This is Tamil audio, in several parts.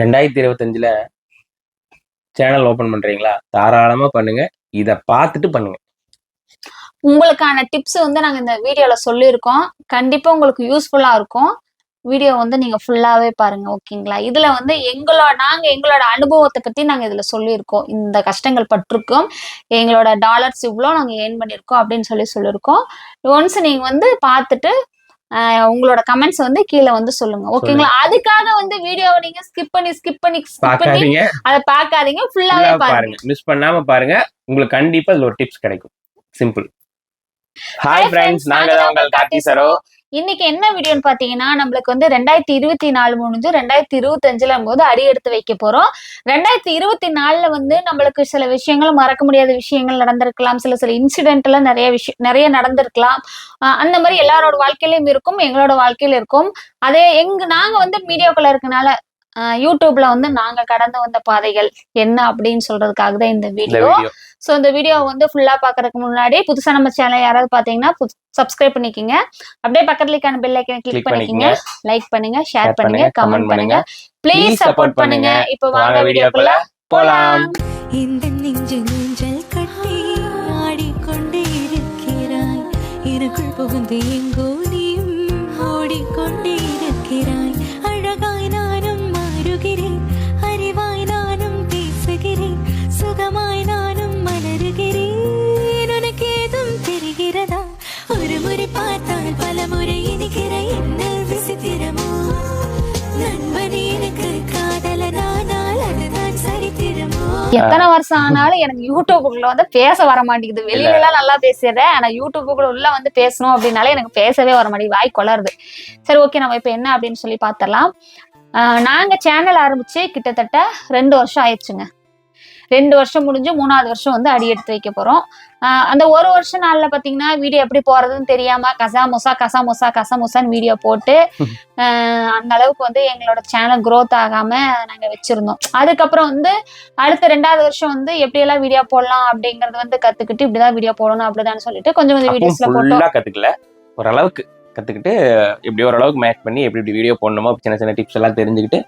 ரெண்டாயிரத்தி இருபத்தஞ்சில் சேனல் ஓப்பன் பண்றீங்களா? தாராளமா பண்ணுங்க. இதை பார்த்துட்டு பண்ணுங்க. உங்களுக்கான டிப்ஸ் வந்து நாங்கள் இந்த வீடியோவில் சொல்லியிருக்கோம். கண்டிப்பாக உங்களுக்கு யூஸ்ஃபுல்லாக இருக்கும். வீடியோ வந்து நீங்கள் ஃபுல்லாகவே பாருங்கள் ஓகேங்களா? இதில் வந்து எங்களோட நாங்கள் எங்களோட அனுபவத்தை பற்றி நாங்கள் இதில் சொல்லியிருக்கோம். இந்த கஷ்டங்கள் பட்டிருக்கோம். எங்களோட டாலர்ஸ் இவ்வளோ நாங்கள் ஏர்ன் பண்ணியிருக்கோம் அப்படின்னு சொல்லி சொல்லியிருக்கோம். ஒன்ஸ் நீங்கள் வந்து பார்த்துட்டு உங்களோட கமெண்ட்ஸ் வந்து கீழே வந்து சொல்லுங்க. ஓகேங்களா அதுக்காக வந்து வீடியோவை நீங்க ஸ்கிப் பண்ணி ஸ்கிப் பண்ணி பார்க்காதீங்க. அதை பார்க்காதீங்க. ஃபுல்லாவே பாருங்க. மிஸ் பண்ணாம பாருங்க. உங்களுக்கு கண்டிப்பா இதுல ஒரு டிப்ஸ் கிடைக்கும். சிம்பிள் ஹாய் ஃப்ரெண்ட்ஸ் நாங்க தான் உங்கள் கார்த்தி சரோ. இன்னைக்கு என்ன வீடியோன்னு பாத்தீங்கன்னா நம்மளுக்கு வந்து ரெண்டாயிரத்தி இருபத்தி நாலு முடிஞ்சு ரெண்டாயிரத்தி இருபத்தி அஞ்சுல போது அடி எடுத்து வைக்க போறோம். ரெண்டாயிரத்தி இருபத்தி நாலுல வந்து நம்மளுக்கு சில விஷயங்கள் மறக்க முடியாத விஷயங்கள் நடந்திருக்கலாம். சில சில இன்சிடென்ட் எல்லாம் நிறைய விஷயம் நிறைய நடந்திருக்கலாம். ஆஹ் அந்த மாதிரி எல்லாரோட வாழ்க்கையிலயும் இருக்கும் எங்களோட வாழ்க்கையில இருக்கும். அதே எங்க நாங்க வந்து மீடியாக்குள்ள இருக்கனால யூடியூப்ல வந்து நாங்க கடந்து வந்த பாதைகள் என்ன அப்படின்னு சொல்றதுக்காக தான் இந்த வீடியோ. ஸோ இந்த வீடியோ வந்து ஃபுல்லா பாக்குறதுக்கு முன்னாடி புதுசா நம்ம சேனல் யாராவது பாத்தீங்கன்னா சப்ஸ்கிரைப் பண்ணிக்கோங்க. அப்படியே பக்கத்துல இருக்க பெல் ஐக்கனை கிளிக் பண்ணிக்கோங்க. லைக் பண்ணுங்க ஷேர் Share பண்ணுங்க கமெண்ட் comment பண்ணுங்க. ப்ளீஸ் Please சப்போர்ட் support பண்ணுங்க. இப்போ வாங்க வீடியோக்குள்ள போலாம். இந்த நெஞ்சு ஊஞ்சல் கட்டி ஆடிக்கொண்டே இருக்கிறாய். எனக்குள் புகுந்து எங்கோ நீயும் ஓடிக்கொண்டே முறை இனிக்கிற என்ன விசித்திரமோ நண்பனே எனக்கு காதலனானால் அதுதான் சரித்திரமோ? எத்தனை வருஷம் ஆனாலும் எனக்கு யூடியூபுக்குள்ள வந்து பேச வர மாட்டேங்குது. வெளியில எல்லாம் நல்லா பேசுறேன். ஆனா யூடியூபுக்குள்ள உள்ள வந்து பேசணும் அப்படின்னாலே எனக்கு பேசவே வர மாட்டேங்குது. வாய் கொளருது. சரி ஓகே நம்ம இப்ப என்ன அப்படின்னு சொல்லி பார்த்தரலாம் ஆஹ் நாங்க சேனல் ஆரம்பிச்சு கிட்டத்தட்ட ரெண்டு வருஷம் ஆயிடுச்சுங்க. ரெண்டு வருஷம் முடிஞ்சு மூணாவது வருஷம் வந்து அடி எடுத்து வைக்க போறோம். அந்த ஒரு வருஷம் நாள்ல பாத்தீங்கன்னா வீடியோ எப்படி போறதுன்னு தெரியாம கசா முசா கசா முசா கசா முசான்னு வீடியோ போட்டு அந்த அளவுக்கு வந்து எங்களோட சேனல் growth ஆகாம நாங்க வச்சிருந்தோம். அதுக்கப்புறம் வந்து அடுத்த ரெண்டாவது வருஷம் வந்து எப்படி எல்லாம் வீடியோ போடலாம் அப்படிங்கறது வந்து கத்துக்கிட்டு இப்படிதான் வீடியோ போடணும் அப்படிதான் சொல்லிட்டு கொஞ்சம் கொஞ்சம் வீடியோஸ்ல போட்டோம். கத்துக்கல. ஓரளவுக்கு. கற்றுக்கிட்டு எப்படி ஓரளவுக்கு மேட்ச் பண்ணி எப்படி இப்படி வீடியோ போடணுமோ சின்ன சின்ன டிப்ஸ் எல்லாம் தெரிஞ்சுக்கிட்டு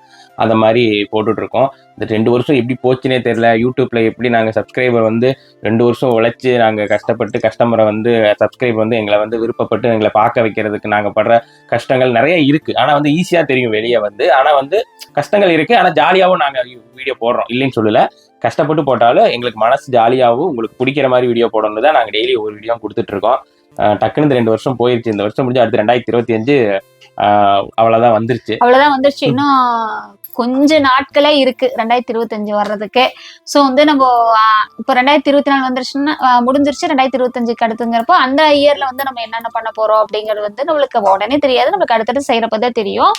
அந்த மாதிரி போட்டுட்ருக்கோம். இந்த ரெண்டு வருஷம் எப்படி போச்சுனே தெரில யூடியூப்பில் எப்படி நாங்கள் சப்ஸ்கிரைபர் வந்து ரெண்டு வருஷம் உழைச்சி நாங்கள் கஷ்டப்பட்டு கஸ்டமரை வந்து சப்ஸ்கிரைப் வந்து எங்களை வந்து விருப்பப்பட்டு எங்களை பார்க்க வைக்கிறதுக்கு நாங்கள் படுற கஷ்டங்கள் நிறைய இருக்குது ஆனால் வந்து ஈஸியாக தெரியும் வெளியே வந்து. ஆனால் வந்து கஷ்டங்கள் இருக்குது ஆனால் ஜாலியாகவும் நாங்கள் வீடியோ போடுறோம். இல்லைன்னு சொல்லல. கஷ்டப்பட்டு போட்டாலும் எங்களுக்கு மனசு ஜாலியாகவும் உங்களுக்கு பிடிக்கிற மாதிரி வீடியோ போடணும் தான் நாங்கள் டெய்லி ஒரு வீடியோ கொடுத்துட்ருக்கோம். டக்குன்னு இந்த ரெண்டு வருஷம் போயிருச்சு. இந்த வருஷம் முடிஞ்சு அடுத்து ரெண்டாயிரத்தி இருபத்தி அஞ்சு அவ்வளவுதான் வந்துருச்சு. அவ்வளவுதான் வந்துருச்சு. இன்னும் கொஞ்ச நாட்களே இருக்கு ரெண்டாயிரத்தி இருபத்தஞ்சு வர்றதுக்கு. ஸோ வந்து நம்ம இப்போ ரெண்டாயிரத்தி இருபத்தி நாலு வந்துருச்சுன்னா முடிஞ்சிருச்சு ரெண்டாயிரத்தி இருபத்தஞ்சுக்கு அடுத்துங்கிறப்போ அந்த இயர்ல வந்து நம்ம என்னென்ன பண்ண போறோம் அப்படிங்கிறது வந்து நம்மளுக்கு உடனே தெரியாது. நம்மளுக்கு அடுத்தடுத்து செய்யறப்பதான் தெரியும்.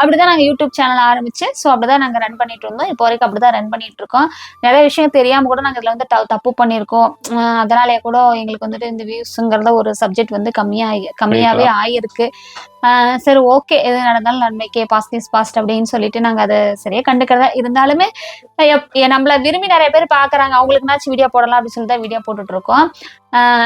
அப்படிதான் நாங்க யூடியூப் சேனல் ஆரம்பிச்சு ஸோ அப்படிதான் நாங்க ரன் பண்ணிட்டு இருந்தோம். இப்போ வரைக்கும் அப்படிதான் ரன் பண்ணிட்டு இருக்கோம். நிறைய விஷயம் தெரியாம கூட நாங்க இதுல வந்து த- தப்பு பண்ணியிருக்கோம். ஆஹ், அதனாலே கூட எங்களுக்கு வந்துட்டு இந்த வியூஸுங்கிறத ஒரு சப்ஜெக்ட் வந்து கம்மியா கம்மியாவே ஆயிருக்கு. ஆஹ் சரி ஓகே எது நடந்தாலும் நன்மைக்கே இஸ் பாஸ்ட் அப்படின்னு சொல்லிட்டு நாங்க அதை சரியா கண்டுக்கிறதா இருந்தாலுமே நம்மள விரும்பி நிறைய பேர் பாக்குறாங்க அவங்களுக்குனாச்சும் வீடியோ போடலாம் அப்படின்னு சொல்லி தான் வீடியோ போட்டுட்டு இருக்கோம்.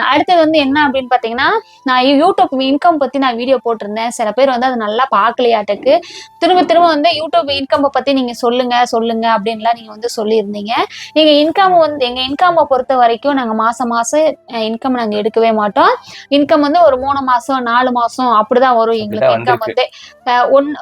அடுத்தது வந்து என்ன அப்படின்னு பாத்தீங்கன்னா நான் யூடியூப் இன்கம் பத்தி நான் வீடியோ போட்டிருந்தேன். சில பேர் வந்து அது நல்லா பார்க்கலையாட்டுக்கு திரும்ப திரும்ப வந்து யூடியூப் இன்கம் பத்தி நீங்க சொல்லுங்க சொல்லுங்க அப்படின்லாம் நீங்க வந்து சொல்லியிருந்தீங்க. நீங்க இன்கம் வந்து எங்க இன்கம்மை பொறுத்த வரைக்கும் நாங்க மாசம் மாசம் இன்கம் நாங்க எடுக்கவே மாட்டோம். இன்கம் வந்து ஒரு மூணு மாசம் நாலு மாசம் அப்படிதான் வரும் எங்களுக்கு இன்கம் வந்து. ஒன்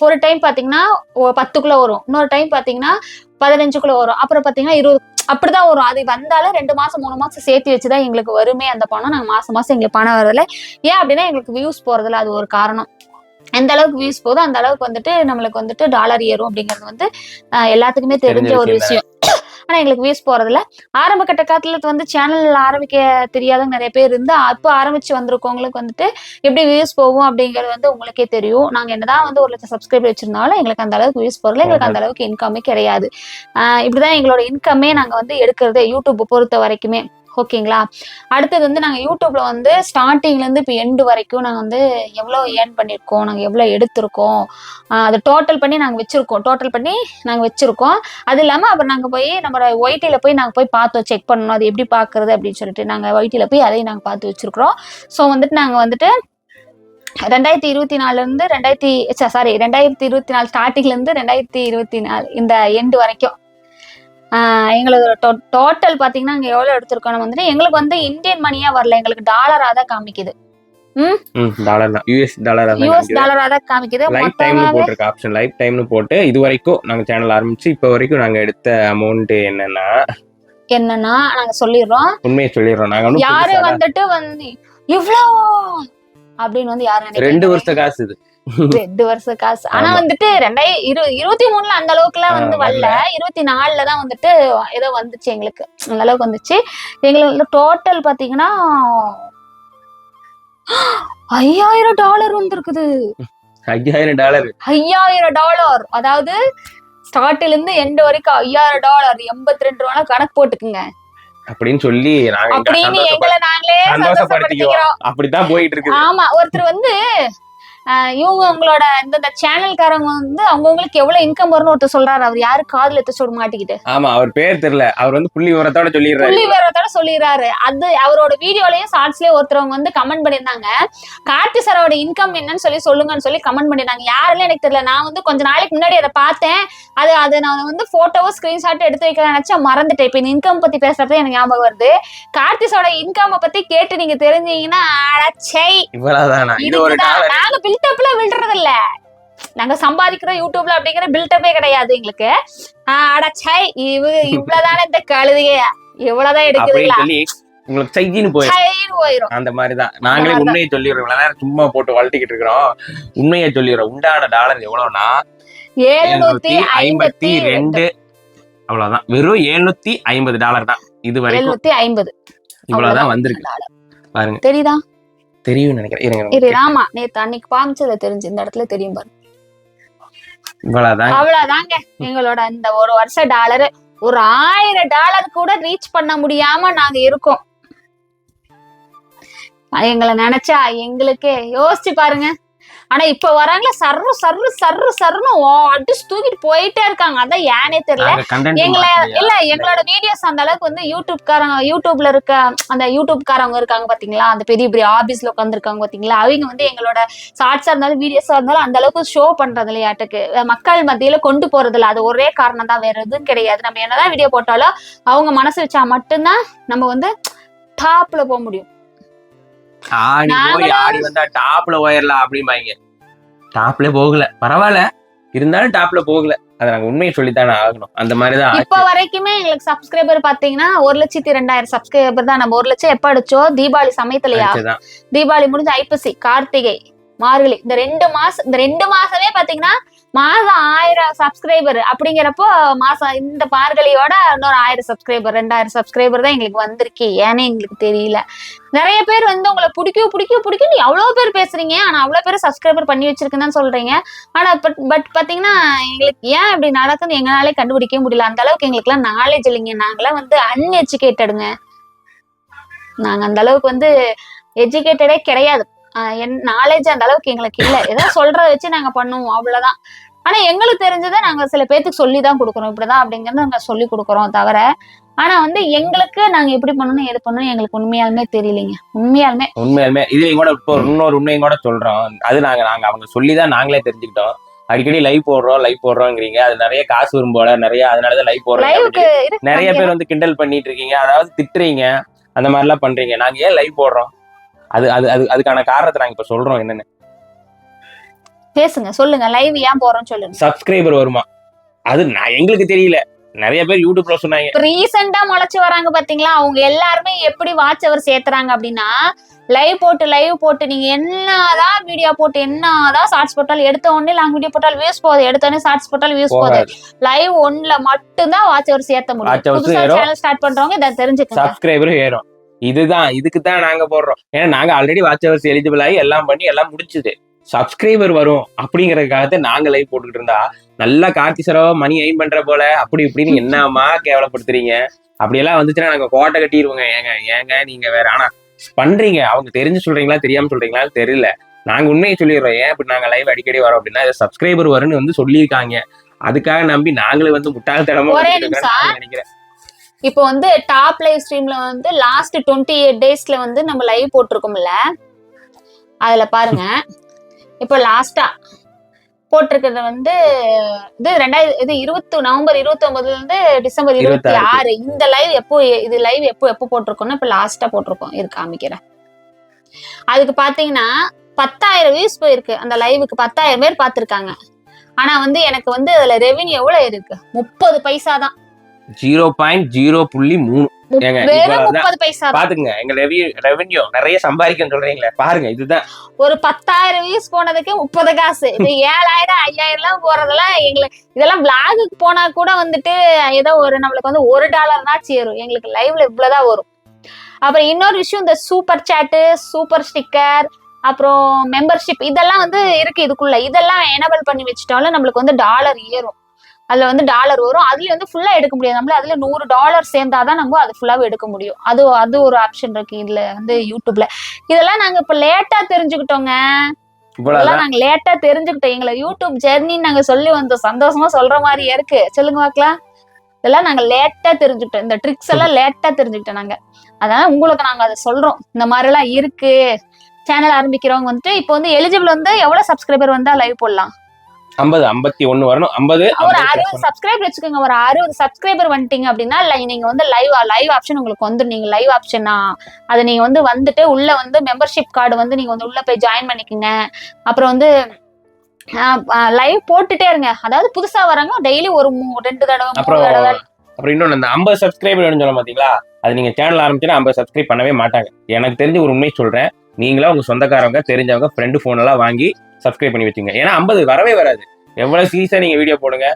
ஒரு டைம் பாத்தீங்கன்னா ஒ- பத்துக்குள்ள வரும். இன்னொரு டைம் பாத்தீங்கன்னா பதினஞ்சுக்குள்ள வரும். அப்புறம் பாத்தீங்கன்னா இருபது அப்படிதான் வரும். அது வந்தாலும் ரெண்டு மாசம் மூணு மாசம் சேர்த்து வச்சுதான் எங்களுக்கு வருமே அந்த பணம். நாங்கள் மாசம் மாசம் எங்களுக்கு பணம் வரதில்ல ஏன் அப்படின்னா எங்களுக்கு வியூஸ் போறதுல அது ஒரு காரணம். எந்த அளவுக்கு வியூஸ் போதோ அந்த அளவுக்கு வந்துட்டு நம்மளுக்கு வந்துட்டு டாலர் ஏறும் அப்படிங்கிறது வந்து எல்லாத்துக்குமே தெரிஞ்ச ஒரு விஷயம். ஆனா எங்களுக்கு வியூஸ் போறதுல ஆரம்ப கட்ட காலத்துல வந்து சேனல் ஆரம்பிக்க தெரியாதவங்க நிறைய பேர் இருந்து அப்போ ஆரம்பிச்சு வந்திருக்கவங்களுக்கு வந்துட்டு எப்படி வியூஸ் போகும் அப்படிங்கிறது வந்து உங்களுக்கே தெரியும். நாங்க என்னதான் வந்து ஒரு லட்சம் சப்ஸ்கிரைபர் வச்சிருந்தாலும் எங்களுக்கு அந்த அளவுக்கு வியூஸ் போறதுல எங்களுக்கு அந்த அளவுக்கு இன்கமே கிடையாது. இப்படிதான் எங்களோட இன்கமே நாங்க வந்து எடுக்கிறது யூடியூப் பொறுத்த வரைக்குமே. ஓகேங்களா? அடுத்தது வந்து நாங்கள் யூடியூப்ல வந்து ஸ்டார்டிங்லேருந்து இப்போ எண்டு வரைக்கும் நாங்கள் வந்து எவ்வளோ ஏர்ன் பண்ணியிருக்கோம் நாங்கள் எவ்வளோ எடுத்திருக்கோம் அதை டோட்டல் பண்ணி நாங்கள் வச்சுருக்கோம். டோட்டல் பண்ணி நாங்கள் வச்சுருக்கோம். அது இல்லாமல் அப்புறம் நாங்கள் போய் நம்மளோட ஒய்டியில் போய் நாங்கள் போய் பார்த்தோம் செக் பண்ணணும். அது எப்படி பார்க்குறது அப்படின்னு சொல்லிட்டு நாங்கள் ஒய்டியில் போய் அதையும் நாங்கள் பார்த்து வச்சுருக்குறோம். ஸோ வந்துட்டு நாங்கள் வந்துட்டு ரெண்டாயிரத்தி இருபத்தி நாலுலேருந்து ரெண்டாயிரத்தி சாரி ரெண்டாயிரத்தி இருபத்தி நாலு ஸ்டார்டிங்லேருந்து ரெண்டாயிரத்தி இருபத்தி நாலு இந்த எண்டு வரைக்கும் எங்களுக்கு டோட்டல் பாத்தீங்கன்னா இங்க எவ்வளவு எடுத்திருக்கோம் வந்துட்டு எங்களுக்கு வந்து இந்தியன் மணியா வரல. எங்களுக்கு டாலரா தான் காமிக்குது. யூஎஸ் டாலர் யூஎஸ் டாலரா தான் காமிக்குது. லைஃப் டைம்னு போட்டிருக்க ஆப்ஷன் லைஃப் டைம்னு போட்டு இது வரைக்கும் நாங்க சேனல் ஆரம்பிச்சு இப்போ வரைக்கும் நாங்க எடுத்த அமௌண்ட் என்னன்னா என்னன்னா நாங்க சொல்லிடுறோம். உண்மையை சொல்லிடுறோம். நாங்க யாரு. வந்துட்டு வந்து இவ்ளோ! அப்படின்னு வந்து யாரும் ரெண்டு. வருஷ காசு இது. ரெண்டு வருஷ காசு. ஆனா. வந்துட்டு ரெண்டாயிரம் இரு இருபத்தி மூணுல அந்த அளவுக்கு எல்லாம் வந்து வரல. இருபத்தி நாலுல தான் வந்துட்டு ஏதோ வந்துச்சு எங்களுக்கு. அந்த அளவுக்கு வந்துச்சு. எங்களுக்கு டோட்டல் பாத்தீங்கன்னா ஐயாயிரம் டாலர் வந்திருக்குது. ஐயாயிரம் டாலர் ஐயாயிரம் டாலர் அதாவது ஸ்டார்ட்ல இருந்து எண்டு வரைக்கும் ஐயாயிரம் டாலர் எண்பத்தி ரெண்டு ரூபா கணக்கு போட்டுக்குங்க. அப்படின்னு சொல்லி அப்படின்னு எங்களை நாங்களே சந்தோஷப்படுத்திக்கிறோம். அப்படித்தான் போயிட்டு இருக்குது. ஆமா ஒருத்தர் வந்து இவங்க உங்களோட இந்த சேனல்காரங்க வந்து அவங்கவுங்களுக்கு எவ்வளவு இன்கம் வரும்னு ஒருத்தர் சொல்றாரு. அவர் யாரு? காதுல எடுத்து சொல்ல மாட்டிக்கிட்டு. ஆமா அவர் பேர் தெரியல. அவர் வந்து புள்ளி விவரத்தோட சொல்லிடுறாரு. புள்ளி விவரத்தோட சொல்லிடுறாரு. அது அவரோட வீடியோலயும் ஷார்ட்ஸ்லயே ஒருத்தவங்க வந்து கமெண்ட் பண்ணியிருந்தாங்க. கார்த்தி சாரோட இன்கம் என்னன்னு சொல்லி சொல்லுங்கன்னு சொல்லி கமெண்ட் பண்ணியிருந்தாங்க. யாருன்னு எனக்கு தெரியல. நான் வந்து கொஞ்ச நாளைக்கு முன்னாடி அதை பார்த்தேன். அது அதை நான் வந்து போட்டோவோ ஸ்கிரீன்ஷாட் எடுத்து வைக்க நினைச்சா மறந்துட்டேன். இப்ப இந்த இன்கம் பத்தி பேசுறப்ப எனக்கு ஞாபகம் வருது. கார்த்திஸோட இன்கம் பத்தி கேட்டு நீங்க தெரிஞ்சீங்கன்னா நாங்க பில்டப்ல விழுறது இல்ல நாங்க சம்பாதிக்கிறோம் யூடியூப்ல அப்படிங்கிற பில்டப்பே கிடையாது எங்களுக்கு. அடச்சை இவ இவ்வளவுதானே இந்த கழுதைய. இவ்வளவுதான் எடுக்குதுங்களா? உங்களுக்கு சைஜின்னு போயிடும் அந்த மாதிரிதான். நாங்களே. உண்மையை சொல்லிடுறோம். இவ்வளவு நேரம் சும்மா போட்டு வளர்த்திக்கிட்டு இருக்கிறோம். உண்மையை சொல்லிடுறோம். உண்டான டாலர் எவ்வளவுனா எழுநூத்தி ஐம்பத்தி ரெண்டு. அவ்வளவுதான். வெறும் எழுநூத்தி ஐம்பது டாலர் தான். இது வரைக்கும் ஐம்பது. இவ்வளவுதான் வந்திருக்கு. பாருங்க. தெரியுதா? தெரியும் நினைக்கிறேன். ஆமா நேத்து அன்னைக்கு பாமிச்சதுல தெரிஞ்சு இந்த இடத்துல தெரியும் பாரு. அவ்வளவுதாங்க. எங்களோட இந்த ஒரு வருஷ டாலர் ஒரு ஆயிரம் டாலர் கூட ரீச் பண்ண முடியாம நாங்க இருக்கோம். எங்களை நினைச்சா எங்களுக்கே யோசிச்சு பாருங்க. ஆனா இப்ப வராங்களா சர்ரு சர்ரு சர்ரு சர்ருன்னு ஓ- அடிச்சு தூக்கிட்டு போயிட்டே இருக்காங்க. அதான் ஏனே தெரியல. எங்களை? இல்ல எங்களோட வீடியோஸ் அந்த அளவுக்கு வந்து யூடியூப்காரங்க யூடியூப்ல இருக்க அந்த யூடியூப்காரங்க இருக்காங்க பாத்தீங்களா? அந்த பெரிய பெரிய ஆபீஸ்ல உட்காந்துருக்காங்க பாத்தீங்களா? அவங்க வந்து எங்களோட ஷார்ட்ஸா இருந்தாலும் வீடியோஸா இருந்தாலும் அந்த அளவுக்கு ஷோ பண்றது இல்லையாட்டுக்கு மக்கள் மத்தியில கொண்டு போறது இல்ல அது ஒரே காரணம் தான். வேற எதுவும் கிடையாது. நம்ம என்னதான் வீடியோ போட்டாலும் அவங்க மனசு வச்சா மட்டும்தான் நம்ம வந்து டாப்ல போக முடியும். ஆடி போய் ஆடி வந்தா டாப்ல போயிடலாம் அப்படிம்பாங்க. டாப்ல போகல. பரவாயில்ல. இருந்தாலும் டாப்ல போகல. அதை நாங்க உண்மையை சொல்லித்தானே ஆகணும். அந்த மாதிரிதான் இப்ப. வரைக்குமே எங்களுக்கு சப்ஸ்கிரைபர் பாத்தீங்கன்னா ஒரு லட்சத்தி ரெண்டாயிரம் சப்ஸ்கிரைபர் தான். நம்ம ஒரு லட்சம் எப்ப அடிச்சோம் தீபாவளி சமயத்துலயா. தீபாவளி முடிஞ்சு ஐப்பசி கார்த்திகை மார்கழி இந்த ரெண்டு மாசம் இந்த ரெண்டு மாசமே பாத்தீங்கன்னா மாசம் ஆயிரம் சப்ஸ்கிரைபர் அப்படிங்கிறப்போ மாசம் இந்த பார்கலியோட இன்னொரு ஆயிரம் சப்ஸ்கிரைபர் ரெண்டாயிரம் சப்ஸ்கிரைபர் தான் எங்களுக்கு வந்திருக்கு. ஏன்னு எங்களுக்கு தெரியல. நிறைய பேர் வந்து உங்களை பிடிக்கும் பிடிக்கும் பிடிக்கும் அவ்வளோ பேர் பேசுறீங்க. ஆனால் அவ்வளோ பேர் சப்ஸ்கிரைபர் பண்ணி வச்சிருக்குன்னு சொல்றீங்க. ஆனால் பட் பட் பார்த்தீங்கன்னா எங்களுக்கு ஏன் இப்படி நடக்குன்னு எங்களாலே கண்டுபிடிக்கவே முடியல. அந்த அளவுக்கு எங்களுக்குலாம் நாலேஜ் இல்லைங்க. நாங்களாம் வந்து அன்எஜுகேட்டடுங்க நாங்கள் அந்த அளவுக்கு வந்து எஜுகேட்டடே கிடையாது. என் நாலேஜ் அந்த அளவுக்கு எங்களுக்கு இல்ல. ஏதோ சொல்றத வச்சு நாங்க பண்ணுவோம் அவ்வளவுதான். ஆனா எங்களுக்கு தெரிஞ்சதை நாங்க சில பேத்துக்கு சொல்லி தான் கொடுக்குறோம் இப்படிதான் அப்படிங்கறத நாங்க சொல்லி கொடுக்குறோம் தவிர ஆனா வந்து எங்களுக்கு நாங்க எப்படி பண்ணணும் எது பண்ணணும் எங்களுக்கு உண்மையாலுமே தெரியலைங்க. உண்மையாலுமே உண்மையாலுமே இதுலயும் கூட இப்போ இன்னொரு உண்மையும் கூட சொல்றோம். அது நாங்க நாங்க அவங்க சொல்லிதான் நாங்களே தெரிஞ்சுக்கிட்டோம். அடிக்கடி லைவ் போடுறோம் லைவ் போடுறோங்கிறீங்க. அது நிறைய காசு வரும் போல நிறைய அதனாலதான் லைவ் போடுறோம் நிறைய பேர் வந்து கிண்டல் பண்ணிட்டு இருக்கீங்க. அதாவது திட்டுறீங்க. அந்த மாதிரிலாம் பண்றீங்க. நாங்க ஏன் லைவ் போடுறோம்? அது அது அது அதுக்கான காரணத்தை நாங்க இப்ப சொல்றோம் என்னன்னு. பேசுங்க சொல்லுங்க லைவ் ஏன் போறோம்னு சொல்லுங்க. சப்ஸ்கிரைபர் வருமா? அது நான் எங்களுக்கு தெரியல. நிறைய பேர் யூடியூப்ல சொன்னாங்க. ரீசெண்டா முளைச்சு வராங்க பாத்தீங்களா? அவங்க எல்லாருமே எப்படி வாட்ச் அவர் சேர்த்துறாங்க அப்படின்னா லைவ் போட்டு லைவ் போட்டு நீங்க என்னதான் வீடியோ போட்டு என்னதான் ஷார்ட்ஸ் போட்டாலும் எடுத்த உடனே லாங் வீடியோ போட்டாலும் வியூஸ் போகுது. எடுத்த உடனே ஷார்ட்ஸ் போட்டாலும் வியூஸ் போகுது. லைவ் ஒன்ல மட்டும்தான் வாட்ச் அவர் சேர்த்த முடியும். புதுசா. சேனல் ஸ்டார்ட் பண்றவங்க இதை தெரிஞ்சுக்கங்க. சப்ஸ்கிரைபரும் ஏறும். இதுதான் இதுக்கு தான் நாங்க போடுறோம். ஏன்னா நாங்க ஆல்ரெடி வாட்ச் ஹவர்ஸ் எலிஜிபிள் ஆகி எல்லாம் பண்ணி எல்லாம் முடிச்சுது. சப்ஸ்கிரைபர் வரும் அப்படிங்கறதுக்காக நாங்க லைவ் போட்டுக்கிட்டு இருந்தா நல்லா கார்த்தி சரவா மணி எய்ம் பண்ற போல அப்படி இப்படின்னு என்னமா கேவலப்படுத்துறீங்க? அப்படியெல்லாம் வந்துச்சுன்னா நாங்க கோட்டை கட்டிடுவோங்க ஏங்க ஏங்க நீங்க வேற ஆனா பண்றீங்க. அவங்க தெரிஞ்சு சொல்றீங்களா தெரியாம சொல்றீங்களா தெரியல. நாங்க உண்மையை சொல்லிடுறோம். ஏன் இப்படி நாங்க லைவ் அடிக்கடி வரோம் அப்படின்னா சப்ஸ்கிரைபர் வரும்னு வந்து சொல்லியிருக்காங்க. அதுக்காக நம்பி நாங்களும் வந்து முட்டாள்தனமா நினைக்கிறேன். இப்போ வந்து டாப் லைவ் ஸ்ட்ரீம்ல வந்து லாஸ்ட் டுவெண்ட்டி எயிட் டேஸ்ல வந்து நம்ம லைவ் போட்டிருக்கோம்ல? அதுல பாருங்க. இப்போ லாஸ்டா போட்டிருக்கிறது வந்து இது ரெண்டாயிரம் இது இருபத்தி நவம்பர் இருபத்தி ஒன்பதுல இருந்து டிசம்பர் இருபத்தி. ஆறு. இந்த லைவ் எப்போ இது லைவ் எப்போ எப்போ போட்டிருக்கோம்னா இப்ப லாஸ்டா போட்டிருக்கோம். இது காமிக்கிறேன். அதுக்கு பாத்தீங்கன்னா பத்தாயிரம் வியூஸ் போயிருக்கு. அந்த லைவுக்கு பத்தாயிரம் பேர் பார்த்திருக்காங்க ஆனா வந்து எனக்கு வந்து அதுல ரெவென்யூ எவ்வளவு இருக்கு? முப்பது பைசா தான். ஜீரோ பாயிண்ட் ஜீரோ புள்ளி மூணு. ஏங்க, பாத்துங்க எங்க ரெவியூ ரெவென்யூ நிறைய சம்பாதிக்கன்னு சொல்றீங்களே பாருங்க இதுதான். ஒரு பத்தாயிரம் வியூஸ் போனதுக்கு முப்பது காசு. இது ஏழாயிரம் ஐயாயிரம் எல்லாம் போறதெல்லாம் எங்களுக்கு இதெல்லாம் பிளாகுக்கு போனா கூட வந்துட்டு ஏதோ ஒரு நம்மளுக்கு வந்து ஒரு டாலர் தான் சேரும். எங்களுக்கு லைவ்ல இவ்வளவுதான் வரும். அப்புறம் இன்னொரு விஷயம் இந்த சூப்பர் சாட்டு சூப்பர் ஸ்டிக்கர் அப்புறம் மெம்பர்ஷிப் இதெல்லாம் வந்து இருக்கு இதுக்குள்ள. இதெல்லாம் எனபிள் பண்ணி வச்சுட்டாலும் நம்மளுக்கு வந்து டாலர் ஏறும். அதுல வந்து டாலர் வரும். அதுல வந்து ஃபுல்லா எடுக்க முடியாது. நம்மள அதுல நூறு டாலர் சேர்ந்தாதான் நம்ம அது ஃபுல்லாவே எடுக்க முடியும். அது அது ஒரு ஆப்ஷன் இருக்கு இதுல வந்து யூடியூப்ல. இதெல்லாம் நாங்க இப்ப லேட்டா தெரிஞ்சுக்கிட்டோங்க. இதெல்லாம் நாங்க லேட்டா தெரிஞ்சுக்கிட்டோம். எங்களை யூடியூப் ஜெர்னின்னு நாங்க சொல்லி வந்தோம். சந்தோஷமா சொல்ற மாதிரி இருக்கு. சொல்லுங்க பாக்கலாம் இதெல்லாம் நாங்க லேட்டா தெரிஞ்சுக்கிட்டோம். இந்த ட்ரிக்ஸ் எல்லாம் லேட்டா தெரிஞ்சுக்கிட்டோம் நாங்க. அதனால உங்களுக்கு நாங்க அதை சொல்றோம். இந்த மாதிரி எல்லாம் இருக்கு. சேனல் ஆரம்பிக்கிறவங்க வந்துட்டு இப்போ வந்து எலிஜிபிள் வந்து எவ்வளவு சப்ஸ்கிரைபர் வந்தா லைவ் போடலாம்? ஐம்பது ஐம்பத்தி ஒண்ணு வரணும். ஐம்பது ஒரு அறுபது சப்ஸ்கிரைபர் வச்சுக்கோங்க. ஒரு அறுபது சப்ஸ்கிரைபர் வந்துட்டீங்க அப்படின்னா நீங்க வந்து லைவ் லைவ் ஆப்ஷன் உங்களுக்கு வந்து நீங்க லைவ் ஆப்ஷனா அதை நீங்க வந்து வந்துட்டு உள்ள வந்து மெம்பர்ஷிப் கார்டு வந்து நீங்க வந்து உள்ள போய் ஜாயின் பண்ணிக்கங்க. அப்புறம் வந்து லைவ் போட்டுட்டே இருங்க. அதாவது புதுசா வரவங்க டெய்லி ஒரு ரெண்டு தடவை அப்புறம் அப்புறம் இன்னொன்னு அந்த ஐம்பது சப்ஸ்கிரைபர் சொல்ல பாத்தீங்களா அது நீங்க சேனல் ஆரம்பிச்சுன்னா ஐம்பது சப்ஸ்கிரைப் பண்ணவே மாட்டாங்க. எனக்கு தெரிஞ்ச ஒரு உண்மை சொல்றேன். நீங்களா உங்க சொந்தக்காரங்க தெரிஞ்சவங்க ஃப்ரெண்டு போன் எல்லாம் வாங்கி சப்ஸ்கிரைப் பண்ணி வச்சுங்க. ஏன்னா ஐம்பது வரவே வராது. எவ்வளவு சீரியஸா நீங்க வீடியோ போடுங்க?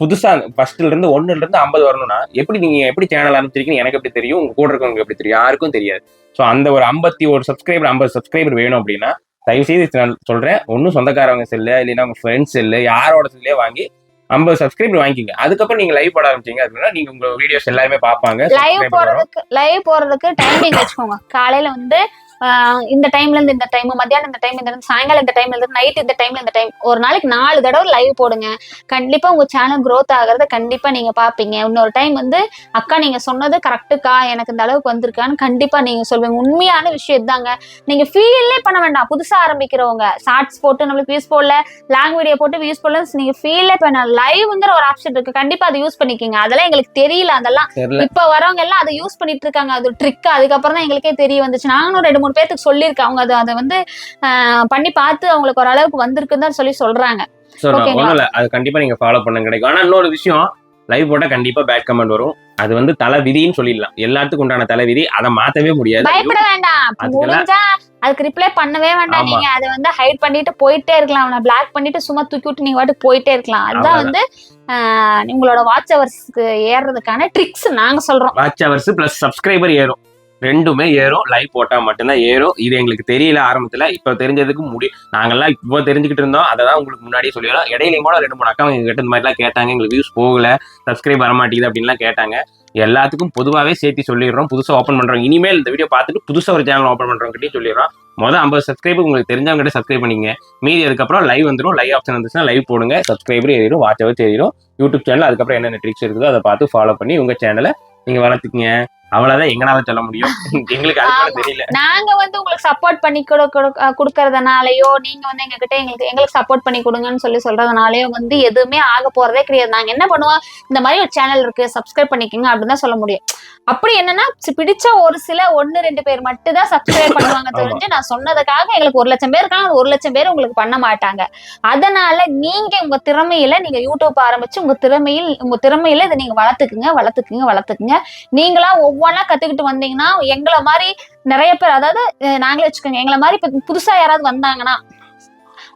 புதுசா ஃபர்ஸ்ட்ல இருந்து ஒண்ணுல இருந்து ஐம்பது வரணும்னா எப்படி நீங்க எப்படி சேனல் ஆரம்பிச்சிருக்கீங்க எனக்கு எப்படி தெரியும் உங்க கூட இருக்கவங்க எப்படி தெரியும் யாருக்கும் தெரியாது. ஸோ அந்த ஒரு ஐம்பத்தி ஒரு சப்ஸ்கிரைபர் ஐம்பது சப்ஸ்கிரைபர் வேணும் அப்படின்னா தயவு செய்து நான் சொல்றேன். ஒன்னும் சொந்தக்காரவங்க செல்லு இல்லைன்னா உங்க ஃப்ரெண்ட்ஸ் செல்லு யாரோட செல்லே வாங்கி ஐம்பது சப்ஸ்கிரைபர் வாங்கிக்கோங்க. அதுக்கப்புறம் நீங்க லைவ் போட ஆரம்பிச்சீங்க அப்படின்னா நீங்க உங்க வீடியோஸ் எல்லாருமே பார்ப்பாங்க லைவ். போறதுக்கு லைவ் போறதுக்கு டைமிங் வச்சுக்கோங்க. காலையில வந்து இந்த டைம்ல இருந்து இந்த டைம் மத்தியானம் இந்த டைம் இந்த சாயங்காலம் இந்த டைம்ல இருந்து நைட் இந்த டைம்ல இந்த டைம் ஒரு நாளைக்கு நாலு தடவை லைவ் போடுங்க. கண்டிப்பா உங்க சேனல் growth ஆகுறத கண்டிப்பா நீங்க பாப்பீங்க இன்னொரு டைம் வந்து அக்கா நீங்க சொன்னது கரெக்டுக்கா எனக்கு இந்த அளவுக்கு வந்திருக்கான்னு கண்டிப்பா நீங்க சொல்வீங்க. உண்மையான விஷயம் இதாங்க. நீங்க ஃபீல்லே பண்ண வேண்டாம். புதுசா ஆரம்பிக்கிறவங்க ஷார்ட்ஸ் போட்டு நம்மளுக்கு வியூஸ் போடல லாங் வீடியோ போட்டு வியூஸ் போடல நீங்க ஃபீல்லே பண்ண லைவ்ங்கிற ஒரு ஆப்ஷன் இருக்கு. கண்டிப்பா அதை யூஸ் பண்ணிக்கோங்க. அதெல்லாம் எங்களுக்கு தெரியல அதெல்லாம் இப்ப வரவங்க எல்லாம் அதை யூஸ் பண்ணிட்டு இருக்காங்க. அது ட்ரிக் அதுக்கப்புறம் தான் எங்களுக்கே தெரிய வந்துச்சு. நானும் ரெண்டு மூணு பேத்துக்கு சொல்லியிருக்கேன் அவங்க அதை அதை வந்து பண்ணி பார்த்து அவங்களுக்கு ஓரளவுக்கு வந்திருக்குன்னு தான் சொல்லி சொல்றாங்க. அது கண்டிப்பா நீங்க ஃபாலோ பண்ண கிடைக்கும். ஆனா இன்னொரு விஷயம் லைவ் போட்டா கண்டிப்பா பேட் கமெண்ட் வரும். அது வந்து தலை விதின்னு சொல்லிடலாம். எல்லாத்துக்கும் உண்டான தலை விதி. அதை மாத்தவே முடியாது. பயப்பட வேண்டாம். முடிஞ்சா அதுக்கு ரிப்ளை பண்ணவே வேண்டாம். நீங்க. அதை வந்து ஹைட் பண்ணிட்டு போயிட்டே இருக்கலாம். அவனை பிளாக் பண்ணிட்டு சும்மா தூக்கி விட்டு நீங்க வாட்டு போயிட்டே இருக்கலாம். அதுதான். வந்து உங்களோட வாட்ச் ஹவர்ஸ்க்கு ஏறுறதுக்கான ட்ரிக்ஸ் நாங்க சொல்றோம். வாட்ச் ஹவர்ஸ் பிளஸ் சப்ஸ்கிரைபர் ஏறும். ரெண்டுமே ஏறும் லைவ் போட்டால் மட்டும்தான் ஏறும். இது எங்களுக்கு தெரியல ஆரம்பத்தில். இப்போ தெரிஞ்சதுக்கு முடி நாங்கள்லாம் இப்போ தெரிஞ்சுக்கிட்டு இருந்தோம். அதை தான் உங்களுக்கு முன்னாடியே சொல்லிடுறோம். இடையிலையும் கூட ரெண்டு மூணு அக்கா எங்க கிட்ட இந்த மாதிரிலாம் கேட்டாங்க. எங்களுக்கு வியூஸ் போகல சப்ஸ்கிரைப் வர மாட்டேங்குது அப்படின்லாம் கேட்டாங்க. எல்லாத்துக்கும் பொதுவாகவே சேர்த்து சொல்லிடுறோம். புதுசாக ஓப்பன் பண்ணுறோம் இனிமேல் இந்த வீடியோ பார்த்துட்டு புதுசாக ஒரு சேனல் ஓப்பன் பண்றவங்ககிட்டயும் சொல்லிடுறோம். மொதல் ஐம்பது சப்ஸ்கிரைபர் உங்களுக்கு தெரிஞ்சவங்ககிட்ட சப்ஸ்கிரைப் பண்ணிங்க மீதி அதுக்கப்புறம் லைவ் வந்துடும் லைவ் ஆப்ஷன் வந்துச்சுன்னா லைவ் போடுங்க. சப்ஸ்கிரைபர் ஏறிடும். வாட்ச் அவர் ஏறிடும். யூடியூப் சேனல் அதுக்கப்புறம் என்னென்ன ட்ரிக்ஸ் இருக்குதோ அதை பார்த்து ஃபாலோ பண்ணி உங்கள் சேனலை நீங்கள் வளர்த்துக்கிங்க. அவ்வளவுதான் எங்கனால சொல்ல முடியும். எங்களுக்கு அது. தெரியல. நாங்க வந்து உங்களுக்கு சப்போர்ட் பண்ணி கொடுக்கறதுனாலயோ நீங்க வந்து எங்க கிட்ட எங்களுக்கு எங்களுக்கு சப்போர்ட் பண்ணி கொடுங்கன்னு சொல்லி சொல்றதுனாலயோ வந்து எதுவுமே ஆக போறதே கிடையாது. நாங்க என்ன பண்ணுவோம்? இந்த மாதிரி ஒரு சேனல் இருக்கு சப்ஸ்கிரைப் பண்ணிக்கோங்க அப்படின்னு தான் சொல்ல முடியும். அப்படி என்னன்னா பிடிச்ச ஒரு சில ஒன்னு ரெண்டு பேர் மட்டும் தான் சப்ஸ்கிரைப் பண்ணுவாங்க. தெரிஞ்சு நான் சொன்னதுக்காக எங்களுக்கு ஒரு லட்சம் பேர் இருக்காங்க. ஒரு லட்சம் பேர் உங்களுக்கு பண்ண மாட்டாங்க. அதனால நீங்க உங்க திறமையில நீங்க யூடியூப் ஆரம்பிச்சு உங்க திறமையில் உங்க திறமையில இதை நீங்க வளர்த்துக்குங்க வளர்த்துக்குங்க வளர்த்துக்குங்க. நீங்களா ஒவ்வொன்றா கத்துக்கிட்டு வந்தீங்கன்னா எங்களை மாதிரி நிறைய பேர் அதாவது நாங்களே வச்சுக்கோங்க எங்களை மாதிரி இப்ப புதுசா யாராவது வந்தாங்கன்னா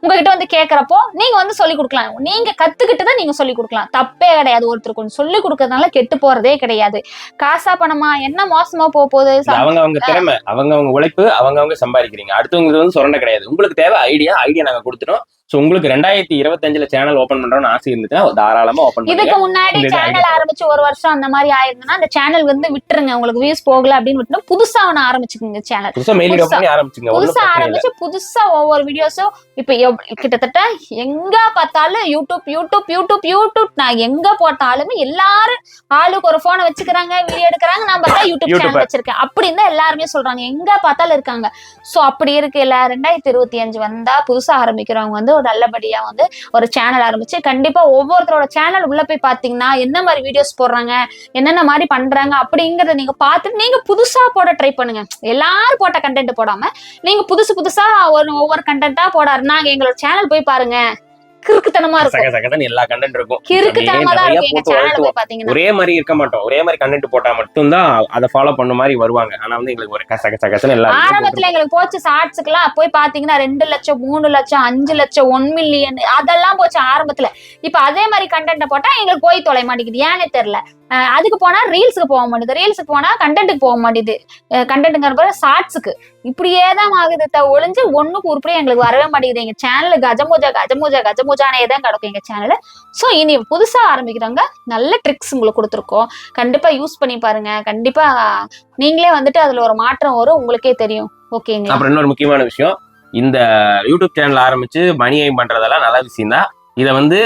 உங்ககிட்ட வந்து கேக்குறப்போ நீங்க வந்து சொல்லி கொடுக்கலாம். நீங்க கத்துக்கிட்டு தான் நீங்க சொல்லி கொடுக்கலாம். தப்பே கிடையாது. ஒருத்தருக்கு ஒன்று சொல்லி கொடுக்கறதுனால கெட்டு போறதே கிடையாது. காசா பணமா? என்ன மோசமா போக போகுது? அவங்க அவங்க திறமை அவங்க அவங்க உழைப்பு அவங்க அவங்க சம்பாதிக்கிறீங்க. அடுத்தவங்களுக்கு வந்து சுரண்ட கிடையாது. உங்களுக்கு தேவை ஐடியா ஐடியா நாங்க கொடுத்துட்டோம். ஸோ உங்களுக்கு ரெண்டாயிரத்தி இருபத்தஞ்சுல சேனல் ஓப்பன் பண்றோம்னு ஆசை இருந்துச்சுன்னா தாராளமா பண்ணுங்க. இதுக்கு முன்னாடி சேனல் ஆரம்பிச்சு ஒரு வருஷம் அந்த மாதிரி ஆயிருந்ததுன்னா அந்த சேனல் வந்து விட்டுருங்க. உங்களுக்கு வியூஸ் போகல அப்படின்னு விட்டு புதுசா ஒண்ணு ஆரம்பிச்சுக்குங்க சேனல் புதுசா மெயில் பண்ணி ஆரம்பிச்சுங்க. புதுசா இல்லை ஆரம்பிச்சு புதுசா ஒவ்வொரு வீடியோஸும் இப்ப கிட்டத்தட்ட எங்க பார்த்தாலும் யூடியூப் யூடியூப் யூடியூப் யூடியூப் நான் எங்க போட்டாலுமே எல்லாரும் ஆளுக்கு ஒரு போனை வச்சுக்கிறாங்க வீடியோ எடுக்கிறாங்க. நான் பார்த்தா யூடியூப். சேனல் வச்சிருக்கேன். அப்படின்னு தான் எல்லாருமே சொல்றாங்க எங்க பார்த்தாலும் இருக்காங்க. சோ அப்படி இருக்குல்ல ரெண்டாயிரத்தி இருபத்தி அஞ்சு வந்தா புதுசா ஆரம்பிக்கிறவங்க வந்து ஒரு நல்லபடியா வந்து ஒரு சேனல் ஆரம்பிச்சு கண்டிப்பா ஒவ்வொருத்தரோட சேனல் உள்ள போய் பாத்தீங்கன்னா என்ன மாதிரி வீடியோஸ் போடுறாங்க என்னென்ன மாதிரி பண்றாங்க அப்படிங்கறத நீங்க பார்த்துட்டு நீங்க புதுசா போட ட்ரை பண்ணுங்க. எல்லாரும் போட்ட கண்டென்ட் போடாம நீங்க புதுசு புதுசா ஒரு ஒவ்வொரு கண்டென்ட்டா போடாருன்னா நாங்க எங்களோட சேனல் போய் பாருங்க. கிறுக்குத்தனமா இருக்கும். சக சகதான் எல்லா கண்டென்ட் இருக்கும். கிறுக்குத்தனமா தான் நிறைய இருக்கும். எங்க போட்டு சேனல் வளர்த்துவோம். போய் பாத்தீங்கன்னா. ஒரே மாதிரி இருக்க மாட்டோம். ஒரே மாதிரி கண்டென்ட் போட்டா மட்டும்தான் அதை ஃபாலோ பண்ண மாதிரி வருவாங்க. ஆனா வந்து எங்களுக்கு ஒரு கசக சகசன்னு எல்லாரும் ஆரம்பத்துல எங்களுக்கு போச்சு ஷார்ட்ஸுக்குலாம் போய் பாத்தீங்கன்னா ரெண்டு லட்சம் மூணு லட்சம் அஞ்சு லட்சம் ஒன் மில்லியன் அதெல்லாம் போச்சு ஆரம்பத்துல. இப்ப அதே மாதிரி கண்டென்ட் போட்டா எங்களுக்கு போய் தொலை மாட்டேங்குது. ஏன்னே தெரியல. அஹ் அதுக்கு போனா ரீல்ஸுக்கு போக மாட்டேது ரீல்ஸுக்கு போனா கண்டென்ட்டுக்கு போக மாட்டேது கண்டென்ட்டுங்கிற ஷார்ட்ஸுக்கு இப்படியே தான் ஆகுது த ஒளிஞ்சு ஒண்ணுக்கு உருப்படியா எங்களுக்கு வரவே மாட்டேங்குது. எங்க சேனல் கஜமூஜா கஜமூஜா கஜமூஜானே தான் கிடக்கும் எங்க சேனல் ஸோ இனி புதுசா ஆரம்பிக்கிறவங்க நல்ல ட்ரிக்ஸ் உங்களுக்கு கொடுத்துருக்கோம். கண்டிப்பா யூஸ் பண்ணி பாருங்க. கண்டிப்பா நீங்களே வந்துட்டு அதுல ஒரு மாற்றம் வரும் உங்களுக்கே தெரியும். ஓகேங்களா அப்புறம் இன்னொரு முக்கியமான விஷயம். இந்த யூடியூப் சேனல் ஆரம்பிச்சு மணி ஐம் பண்றதெல்லாம் நல்ல விஷயம் தான் இதை வந்து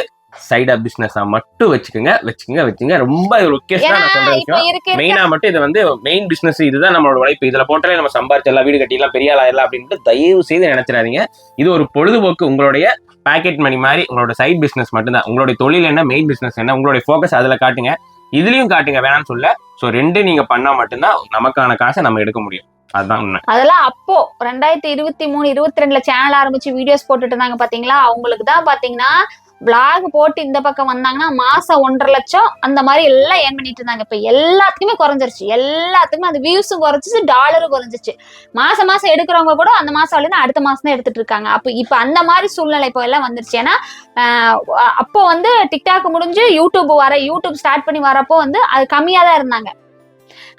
சைடா பிசினஸா மட்டும் வச்சுக்கோங்க வச்சுக்கோங்க வச்சுங்க ரொம்ப லொக்கேஷனா நான் சொல்ற விஷயம். மெயினா மட்டும் இது வந்து மெயின் பிசினஸ் இதுதான் நம்மளோட உழைப்பு. இதுல போட்டாலே நம்ம சம்பாரிச்சு எல்லாம் வீடு கட்டிடலாம் பெரிய ஆள் ஆயிடலாம் அப்படின்ட்டு தயவு செய்து நினைச்சிடாதீங்க. இது ஒரு பொழுதுபோக்கு உங்களுடைய பாக்கெட் மணி மாதிரி உங்களோட சைட் பிஸ்னஸ் மட்டும்தான். உங்களுடைய தொழில் என்ன மெயின் பிஸ்னஸ் என்ன உங்களுடைய ஃபோக்கஸ் அதில் காட்டுங்க. இதுலயும் காட்டுங்க வேணாம்னு சொல்ல. ஸோ ரெண்டு நீங்க பண்ணா மட்டும்தான் நமக்கான காசை நம்ம எடுக்க முடியும். அதுதான் அதெல்லாம் அப்போ ரெண்டாயிரத்தி இருபத்தி மூணு இருபத்தி ரெண்டுல சேனல் ஆரம்பிச்சு வீடியோஸ் போட்டுட்டு இருந்தாங்க பாத்தீங்களா? அவங்களுக்கு தான் பாத்தீங்கன்னா பிளாக் போட்டு இந்த பக்கம் வந்தாங்கன்னா மாசம் ஒன்றரை லட்சம் அந்த மாதிரி எல்லாம் ஏன் பண்ணிட்டு இருந்தாங்க. இப்ப எல்லாத்துக்குமே குறைஞ்சிருச்சு. எல்லாத்துக்குமே அந்த வியூஸும் குறைஞ்சிச்சு டாலரும் குறைஞ்சிச்சு. மாசம் மாசம் எடுக்கிறவங்க கூட அந்த மாசம் இல்லைன்னா அடுத்த மாசம் தான் எடுத்துட்டு இருக்காங்க. அப்ப இப்ப அந்த மாதிரி சூழ்நிலை இப்போ எல்லாம் வந்துருச்சு. ஏன்னா அப்போ வந்து டிக்டாக் முடிஞ்சு யூடியூப் வர யூடியூப் ஸ்டார்ட் பண்ணி வரப்போ வந்து அது கம்மியா தான் இருந்தாங்க.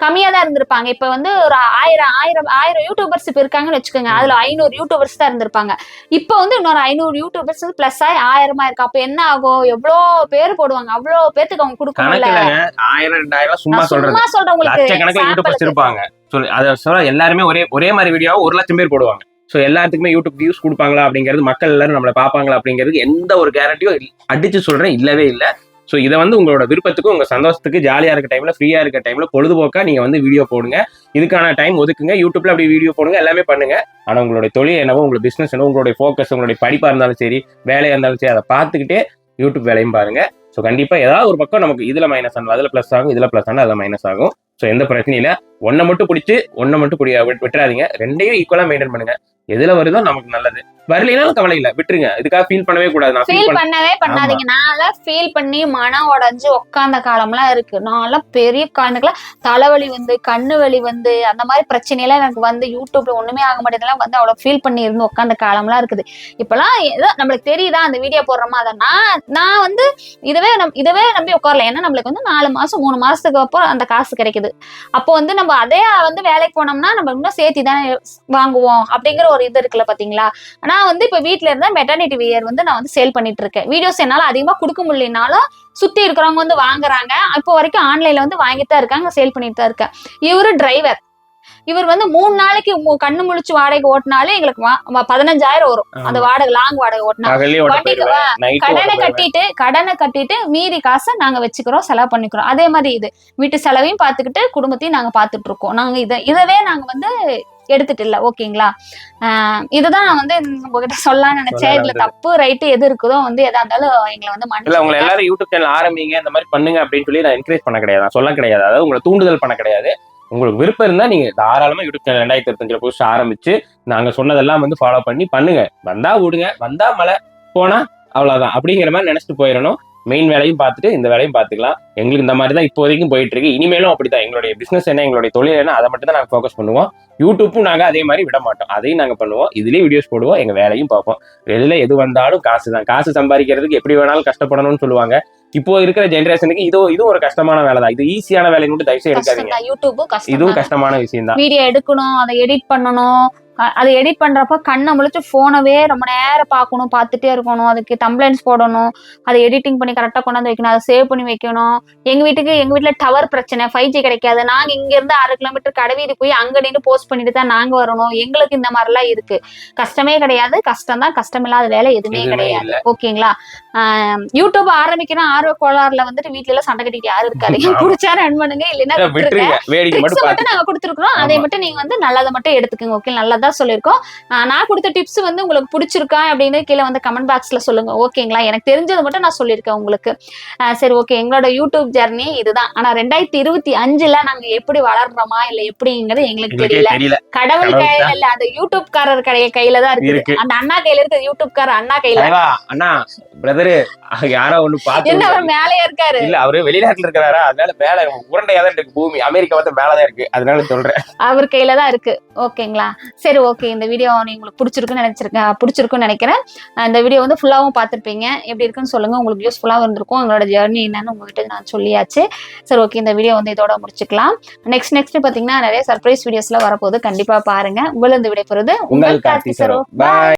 கம்மியா தான் இருந்திருப்பாங்க. இப்ப வந்து ஒரு ஆயிரம் ஆயிரம் ஆயிரம் யூடியூபர்ஸ் இப்ப இருக்காங்கன்னு வச்சுக்கோங்க. அதுல ஐநூறு யூடியூபர்ஸ் தான் இருந்திருப்பாங்க. இப்ப வந்து இன்னொரு ஐநூறு யூடியூபர்ஸ் பிளஸ் ஆகி ஆயிரமா இருக்கு? அப்ப என்ன ஆகும்? எவ்வளோ பேர் போடுவாங்க? அவ்வளோ பேத்துக்கு அவங்க கணக்குலங்க ஆயிரம் ரெண்டாயிரம் சும்மா சும்மா சொல்லு அதை சொல்ல எல்லாருமே ஒரே ஒரே மாதிரி வீடியோ ஒரு லட்சம் பேர் போடுவாங்க. ஸோ எல்லாத்துக்குமே யூடியூப் வியூஸ் கொடுப்பாங்களா அப்படிங்கிறது மக்கள் எல்லாரும் நம்மளை பார்ப்பாங்களா அப்படிங்கிறதுக்கு எந்த ஒரு கேரண்டியும் அடிச்சு சொல்றேன். இல்லவே இல்லை. ஸோ இதை வந்து உங்களோட விருப்பத்துக்கு உங்கள் சந்தோஷத்துக்கு ஜாலியாக இருக்க டைமில் ஃப்ரீயாக இருக்க டைமில் பொழுதுபோக்காக நீங்கள் வந்து வீடியோ போடுங்க. இதுக்கான டைம் ஒதுக்குங்க. யூடியூப்ல அப்படி வீடியோ போடுங்க. எல்லாமே பண்ணுங்க. ஆனால் உங்களுடைய தொழில் என்னவோ உங்களோட பிஸ்னஸ் என்னவோ உங்களுடைய ஃபோக்கஸ் உங்களுடைய படிப்பாக இருந்தாலும் சரி வேலையாக இருந்தாலும் சரி அதை பார்த்துக்கிட்டே யூடியூப் வேலையும் பாருங்க. ஸோ கண்டிப்பாக ஏதாவது ஒரு பக்கம் நமக்கு இதில் மைனஸ் ஆகும் அதில் ப்ளஸ் ஆகும் இதில் ப்ளஸ் ஆனால் அதில் மைனஸ் ஆகும். ஸோ எந்த பிரச்சனையும் இல்லை. ஒன்றை மட்டும் பிடிச்சி ஒன்றை மட்டும் பிடி விட்டுறாதீங்க. ரெண்டையும் ஈக்குவலாக மெயின்டைன் பண்ணுங்க. எதில் வருதோ நமக்கு நல்லது. வரலைனாலும் கவலை இல்லை. விட்டுருங்க. இதுக்காக ஃபீல் பண்ணவே கூடாது. நான் ஃபீல் ஃபீல் பண்ண பண்ணவே பண்ணாதீங்க. நான்லாம் ஃபீல் பண்ணி மனம் உடைஞ்சு உட்காந்த காலம்லாம் இருக்கு. நான்லாம் பெரிய காலத்துக்குலாம் தலைவலி வந்து கண்ணு வலி வந்து அந்த மாதிரி பிரச்சனையெல்லாம் எனக்கு வந்து யூடியூப்ல ஒண்ணுமே ஆக மாட்டேதெல்லாம் வந்து அவ்வளவு ஃபீல் பண்ணி இருந்து உட்காந்த காலம்லாம் இருக்குது. இப்பெல்லாம் ஏதோ நம்மளுக்கு தெரியுதா அந்த வீடியோ போடுறோமா? அதை நான் நான் வந்து இதவே நம் இதவே நம்பி உட்காரல ஏன்னா நம்மளுக்கு வந்து நாலு மாசம் மூணு மாசத்துக்கு அப்புறம் அந்த காசு கிடைக்குது. அப்போ வந்து நம்ம அதே வந்து வேலைக்கு போனோம்னா நம்ம இன்னும் சேர்த்தி தானே வாங்குவோம் அப்படிங்கிற ஒரு இது இருக்குல்ல பாத்தீங்களா? நான் வந்து இப்ப வீட்ல இருந்தா மெட்டர்னிட்டி வியர் வந்து நான் வந்து சேல் பண்ணிட்டு இருக்கேன் வீடியோஸ் என்னால அதிகமா கொடுக்க முடியலனாலும் சுத்தி இருக்கிறவங்க வந்து வாங்குறாங்க. இப்போ வரைக்கும் ஆன்லைன்ல வந்து வாங்கிட்டு தான் இருக்காங்க சேல் பண்ணிட்டு தான் இருக்கேன். இவரு டிரைவர் இவர் வந்து மூணு நாளைக்கு கண்ணு முழிச்சு வாடகை ஓட்டினாலே எங்களுக்கு பதினஞ்சாயிரம் வரும். அந்த வாடகை லாங் வாடகை ஓட்டினா. கடனை கட்டிட்டு கடனை கட்டிட்டு மீதி காசை நாங்க வச்சுக்கிறோம் செலவு பண்ணிக்கிறோம். அதே மாதிரி இது. வீட்டு செலவையும் பார்த்துக்கிட்டு குடும்பத்தையும் நாங்க பார்த்துட்டு இருக்கோம். நாங்க இதை இதவே நாங்க வந்து எடுத்துட்டு இல்ல ஓகேங்களா? இதுதான் நான் வந்து உங்ககிட்ட சொல்லலாம்னு நினைச்சேன். இதுல. தப்பு ரைட்டு எது இருக்குதோ வந்து எதா இருந்தாலும் எங்களை வந்து இல்ல உங்களை எல்லாரும் யூடியூப் சேனல் ஆரம்பிங்க இந்த மாதிரி பண்ணுங்க அப்படின்னு சொல்லி நான் என்கரேஜ் பண்ண கிடையாது. சொல்ல கிடையாது. அதாவது உங்களை தூண்டுதல் பண்ண கிடையாது. உங்களுக்கு விருப்பம் இருந்தா நீங்க தாராளமா யூடியூப் சேனல் ரெண்டாயிரத்தி இருபத்தஞ்சுல புதுசு ஆரம்பிச்சு நாங்க சொன்னதெல்லாம் வந்து ஃபாலோ பண்ணி பண்ணுங்க. வந்தா விடுங்க வந்தா மழை போனா அவ்வளவுதான். அப்படிங்கிற மாதிரி நினைச்சிட்டு போயிடணும். மெயின் வேலையும் பார்த்துட்டு இந்த வேலையும் பார்த்துக்கலாம். எங்களுக்கு இந்த மாதிரி தான் இப்போதைக்கும் போயிட்டு இருக்கு இனிமேலும் அப்படிதான். எங்களுடைய பிசினஸ் என்ன எங்களுடைய தொழில் என்ன அதை மட்டும் தான் நாங்கள் ஃபோக்கஸ் பண்ணுவோம் யூடியூப்பும் நாங்கள் அதே மாதிரி விட மாட்டோம். அதையும் நாங்கள் பண்ணுவோம். இதுலேயே வீடியோஸ் போடுவோம். எங்கள் வேலையும் பார்ப்போம். எதுல எது வந்தாலும் காசு தான். காசு சம்பாதிக்கிறதுக்கு எப்படி வேணாலும் கஷ்டப்படணும்னு சொல்லுவாங்க. இப்போ இருக்கிற ஜென்ரேஷனுக்கு இது இதுவும் ஒரு கஷ்டமான வேலை தான். இது ஈஸியான வேலைன்னு மட்டும் தயவுசெய்து கஷ்டம் எடுக்காதீங்க இதுவும் கஷ்டமான விஷயம் தான் வீடியோ எடுக்கணும் அதை எடிட் பண்ணணும். அது எடிட் பண்றப்ப கண்ணை முழிச்சு போனவே ரொம்ப நேரம் பார்க்கணும் பார்த்துட்டே இருக்கணும். அதுக்கு டம்ப்ளைன்ஸ் போடணும். அதை எடிட்டிங் பண்ணி கரெக்டாக கொண்டாந்து வைக்கணும். அதை சேவ் பண்ணி வைக்கணும். எங்க வீட்டுக்கு எங்க வீட்ல டவர் பிரச்சனை. ஃபைவ் ஜி கிடைக்காது. நாங்க இங்க இருந்து அரை கிலோமீட்டர் கடைவீதி போய் அங்க நின்று போஸ்ட் பண்ணிட்டு தான் நாங்க வரணும். எங்களுக்கு இந்த மாதிரிலாம் இருக்கு. கஷ்டமே கிடையாது. கஷ்டம் தான். கஷ்டம் இல்லாத வேலை எதுவுமே கிடையாது. ஓகேங்களா? யூடியூப் ஆரம்பிக்கணும் ஆர்வ கோளாறுல வந்துட்டு வீட்ல எல்லாம் சண்டை கட்டிட்டு யாரும் இருக்காது. பிடிச்சா ரன் பண்ணுங்க இல்லைன்னா மட்டும் நாங்க கொடுத்துருக்கோம் அதை. மட்டும் நீங்க வந்து நல்லதை மட்டும் எடுத்துக்கோங்க. ஓகே நல்லதா சொல்லியிருக்கோம். ஆஹ் நான் கொடுத்த டிப்ஸ் வந்து உங்களுக்கு பிடிச்சிருக்கா அப்படின்னு கீழே வந்து கமெண்ட் பாக்ஸ்ல சொல்லுங்க. ஓகேங்களா எனக்கு தெரிஞ்சது மட்டும் நான் சொல்லியிருக்கேன் உங்களுக்கு. சரி ஓகே எங்களோட யூடியூப் ஜர்னி இதுதான். ஆனா ரெண்டாயிரத்தி இருபத்தி அஞ்சுல நாங்க எப்படி வளர்றோமா இல்ல எப்படிங்கிறது எங்களுக்கு தெரியல. கடவுள் கையில இல்ல அந்த யூடியூப் காரர் கைய கையில தான் இருக்கு. அந்த அண்ணா கையில இருக்கு யூடியூப் காரர் அண்ணா கையில. அண்ணா பிரதரு யாரோ ஒண்ணு பார்த்து என்ன அவர் மேலேயே இருக்காரு? இல்ல அவரு வெளிநாட்டுல இருக்கிறாரா? அதனால மேல உருண்டையா தான் இருக்கு பூமி. அமெரிக்கா வந்து மேலதான் இருக்கு. அதனால சொல்றேன். அவர் கையில தான் இருக்கு. ஓகேங்களா சரி ஓகே இந்த வீடியோ உங்களுக்கு பிடிச்சிருக்குன்னு நினைச்சிருக்கேன் பிடிச்சிருக்குன்னு நினைக்கிறேன். இந்த வீடியோ வந்து ஃபுல்லாவும் பார்த்துருப்பீங்க. எப்படி இருக்குன்னு சொல்லுங்க. உங்களுக்கு யூஸ்ஃபுல்லாக இருந்திருக்கும். உங்களோட ஜேர்னி என்னன்னு உங்ககிட்ட நான் சொல்லியாச்சு. சரி ஓகே இந்த வீடியோ வந்து இதோட முடிச்சுக்கலாம். நெக்ஸ்ட் நெக்ஸ்ட் பாத்தீங்கன்னா நிறைய சர்ப்ரைஸ் வீடியோஸ்ல வரப்போகுது. கண்டிப்பா பாருங்க. உங்களை இந்த விடைபெறுது உங்கள் கார்த்தி சரோ பாய்